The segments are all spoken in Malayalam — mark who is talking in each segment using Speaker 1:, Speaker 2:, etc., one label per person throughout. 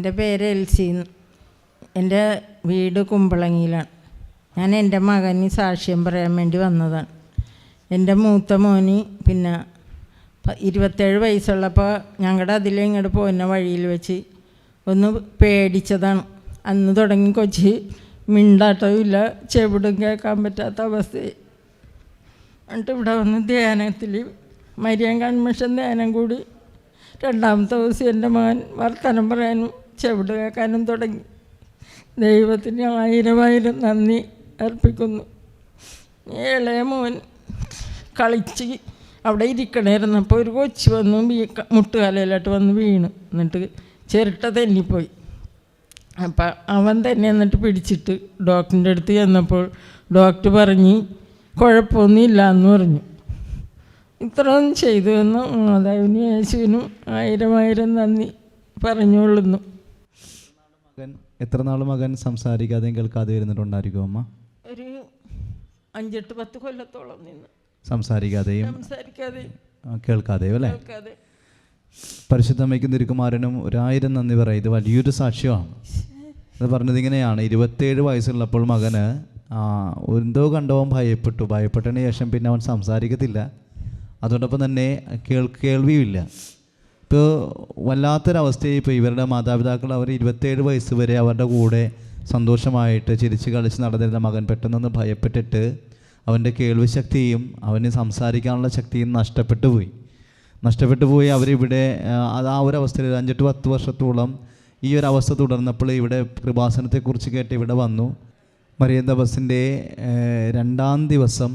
Speaker 1: എന്റെ പേര് എൽസി എന്റെ വീട് കുമ്പളങ്ങിയിലാണ്. ഞാൻ എന്റെ മകന് സാക്ഷ്യം പറയാൻ വേണ്ടി വന്നതാണ്. എന്റെ മൂത്ത മോന് പിന്നെ ഇരുപത്തേഴ് വയസ്സുള്ളപ്പോൾ ഞങ്ങളുടെ അതിലെ ഇങ്ങോട്ട് പോകുന്ന വഴിയിൽ വെച്ച് ഒന്ന് പേടിച്ചതാണ്. അന്ന് തുടങ്ങി കൊച്ചി മിണ്ടാട്ടവുമില്ല ചെവിടും കേൾക്കാൻ പറ്റാത്ത അവസ്ഥ എന്നിട്ട് ഇവിടെ വന്ന് ധ്യാനത്തിൽ മരിയൻ കൺമിഷൻ ധ്യാനം കൂടി രണ്ടാമത്തെ ദിവസം എന്റെ മകൻ വർത്തനം പറയാനും ചെവിട് കേൾക്കാനും തുടങ്ങി. ദൈവത്തിന് ആയിരം ആയിരം നന്ദി അർപ്പിക്കുന്നു. ഇളയ മോൻ കളിച്ച് അവിടെ ഇരിക്കണമായിരുന്നപ്പോൾ ഒരു കൊച്ചു വന്നു മുട്ടുകാലയിലോട്ട് വന്ന് വീണ്. എന്നിട്ട് ചിരട്ട തെന്നിപ്പോയി. അപ്പം അവൻ തന്നെ എന്നിട്ട് പിടിച്ചിട്ട് ഡോക്ടറിന്റെ അടുത്ത് ചെന്നപ്പോൾ ഡോക്ടർ പറഞ്ഞ് കുഴപ്പമൊന്നുമില്ല എന്ന് പറഞ്ഞു. ഇത്രയൊന്നും ചെയ്തു എന്ന് മാതാവിനും യേശുവിനും ആയിരം ആയിരം നന്ദി പറഞ്ഞുകൊള്ളുന്നു.
Speaker 2: മകൻ എത്ര നാൾ മകൻ സംസാരിക്കാതെയും കേൾക്കാതെ ഇരുന്നിട്ടുണ്ടായിരിക്കും അമ്മ?
Speaker 1: ഒരു അഞ്ചെട്ട് പത്ത് കൊല്ലത്തോളം നിന്ന്.
Speaker 2: സംസാരിക്കാതെയും
Speaker 1: സംസാരിക്കാതെ.
Speaker 2: ആ, കേൾക്കാതെയും അല്ലേ?
Speaker 1: കേൾക്കാതെ.
Speaker 2: പരിശുദ്ധമ്മയ്ക്കും തിരുക്കുമാരനും ഒരായിരം നന്ദി പറയും. ഇത് വലിയൊരു സാക്ഷ്യമാണ്. അത് പറഞ്ഞത് ഇങ്ങനെയാണ്. ഇരുപത്തേഴ് വയസ്സുള്ളപ്പോൾ മകന് ആ, എന്തോ കണ്ടവൻ ഭയപ്പെട്ടു. ഭയപ്പെട്ടതിന് ശേഷം പിന്നെ അവൻ സംസാരിക്കത്തില്ല. അതോടൊപ്പം തന്നെ കേൾ കേൾവിയുമില്ല. ഇപ്പോൾ വല്ലാത്തൊരവസ്ഥയായി ഇപ്പോൾ ഇവരുടെ മാതാപിതാക്കൾ അവർ ഇരുപത്തേഴ് വയസ്സ് വരെ അവരുടെ കൂടെ സന്തോഷമായിട്ട് ചിരിച്ച് കളിച്ച് നടന്നിരുന്ന മകൻ പെട്ടെന്നൊന്ന് ഭയപ്പെട്ടിട്ട് അവന്റെ കേൾവിശക്തിയും അവന് സംസാരിക്കാനുള്ള ശക്തിയും നഷ്ടപ്പെട്ടു പോയി. നഷ്ടപ്പെട്ടു പോയി അവരിവിടെ അത് ആ ഒരു അവസ്ഥയിൽ അഞ്ചെട്ട് പത്ത് വർഷത്തോളം ഈ ഒരു അവസ്ഥ തുടർന്നപ്പോൾ ഇവിടെ കൃപാസനത്തെക്കുറിച്ച് കേട്ട് ഇവിടെ വന്നു. മറിയം ബസിന്റെ രണ്ടാം ദിവസം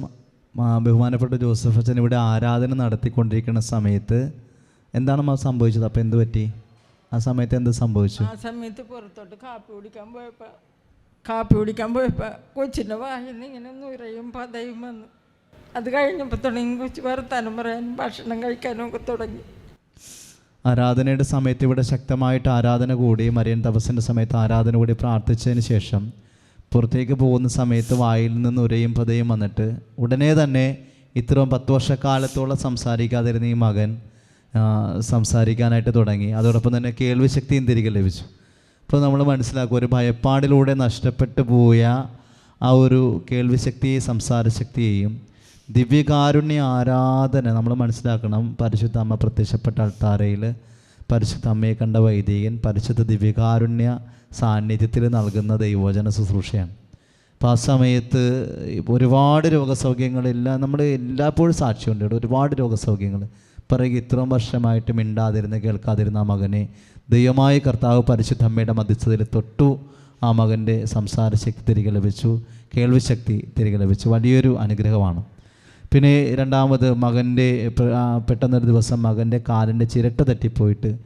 Speaker 2: ബഹുമാനപ്പെട്ട ജോസഫ് അച്ഛൻ ഇവിടെ ആരാധന നടത്തിക്കൊണ്ടിരിക്കുന്ന സമയത്ത് എന്താണ് ആ സംഭവിച്ചത്? അപ്പോൾ എന്ത് പറ്റി? ആ സമയത്ത് എന്ത് സംഭവിച്ചു?
Speaker 1: ആ സമയത്ത് പുറത്തോട്ട് കാപ്പി കുടിക്കാൻ പോയപ്പോൾ കാപ്പി കുടിക്കാൻ പോയപ്പോൾ കൊച്ചിന്റെ വായിൽ നിന്ന് ഇങ്ങനെ നുരയും പതയും വന്നു. അത് കഴിഞ്ഞപ്പോൾ തുടങ്ങി കൊച്ചു വർത്താനം പറയാനും ഭക്ഷണം കഴിക്കാനും ഒക്കെ തുടങ്ങി.
Speaker 2: ആരാധനയുടെ സമയത്ത് ഇവിടെ ശക്തമായിട്ട് ആരാധന കൂടി മരിയൻ തപസ്സിന്റെ സമയത്ത് ആരാധന കൂടി പ്രാർത്ഥിച്ചതിന് ശേഷം പുറത്തേക്ക് പോകുന്ന സമയത്ത് വായിൽ നിന്ന് ഉരയും പതയും വന്നിട്ട് ഉടനെ തന്നെ ഇത്രയും പത്ത് വർഷക്കാലത്തോളം സംസാരിക്കാതിരുന്ന ഈ മകൻ സംസാരിക്കാനായിട്ട് തുടങ്ങി. അതോടൊപ്പം തന്നെ കേൾവി ശക്തിയും തിരികെ ലഭിച്ചു. അപ്പോൾ നമ്മൾ മനസ്സിലാക്കുക ഒരു ഭയപ്പാടിലൂടെ നഷ്ടപ്പെട്ടു പോയ ആ ഒരു കേൾവി ശക്തിയെയും സംസാര ശക്തിയെയും ദിവ്യകാരുണ്യ ആരാധന നമ്മൾ മനസ്സിലാക്കണം. പരിശുദ്ധ അമ്മ പ്രത്യക്ഷപ്പെട്ട അൾത്താരയിൽ പരിശുദ്ധ അമ്മയെ കണ്ട വൈദികൻ പരിശുദ്ധ ദിവ്യകാരുണ്യ സാന്നിധ്യത്തിൽ നൽകുന്ന ദൈവോചന ശുശ്രൂഷയാണ്. അപ്പോൾ ആ സമയത്ത് ഒരുപാട് രോഗസൗഖ്യങ്ങളെല്ലാം നമ്മൾ എല്ലായ്പ്പോഴും സാക്ഷ്യമുണ്ട് ഇവിടെ ഒരുപാട് രോഗസൗഖ്യങ്ങൾ. പറയുക ഇത്രയും വർഷമായിട്ട് മിണ്ടാതിരുന്ന് കേൾക്കാതിരുന്ന ആ മകനെ ദൈവമായ കർത്താവ് പരിശുദ്ധ അമ്മയുടെ മധ്യസ്ഥതയിൽ തൊട്ടു ആ മകന്റെ സംസാര ശക്തി തിരികെ ലഭിച്ചു കേൾവിശക്തി തിരികെ ലഭിച്ചു. വലിയൊരു അനുഗ്രഹമാണ്. പിന്നെ രണ്ടാമത് മകന്റെ പെട്ടെന്നൊരു ദിവസം മകന്റെ കാലിന്റെ ചിരട്ട തട്ടിപ്പോയിട്ട്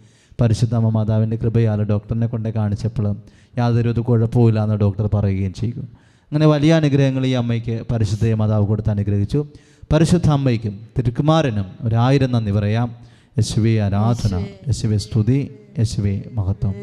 Speaker 2: പരിശുദ്ധ അമ്മ മാതാവിന്റെ കൃപയാൽ ഡോക്ടറിനെ കൊണ്ട് കാണിച്ചപ്പോൾ യാതൊരു ഇത് കുഴപ്പമില്ല എന്ന് ഡോക്ടർ പറയുകയും ചെയ്യും അങ്ങനെ വലിയ അനുഗ്രഹങ്ങൾ ഈ അമ്മയ്ക്ക് പരിശുദ്ധ മാതാവ് കൊടുത്ത് അനുഗ്രഹിച്ചു. പരിശുദ്ധാമ്മയ്ക്കും തിരുക്കുമാരനും ഒരായിരം നന്ദി പറയാം. യശുവെ ആരാധന യശുവെ. സ്തുതി യശുവെ മഹത്വം.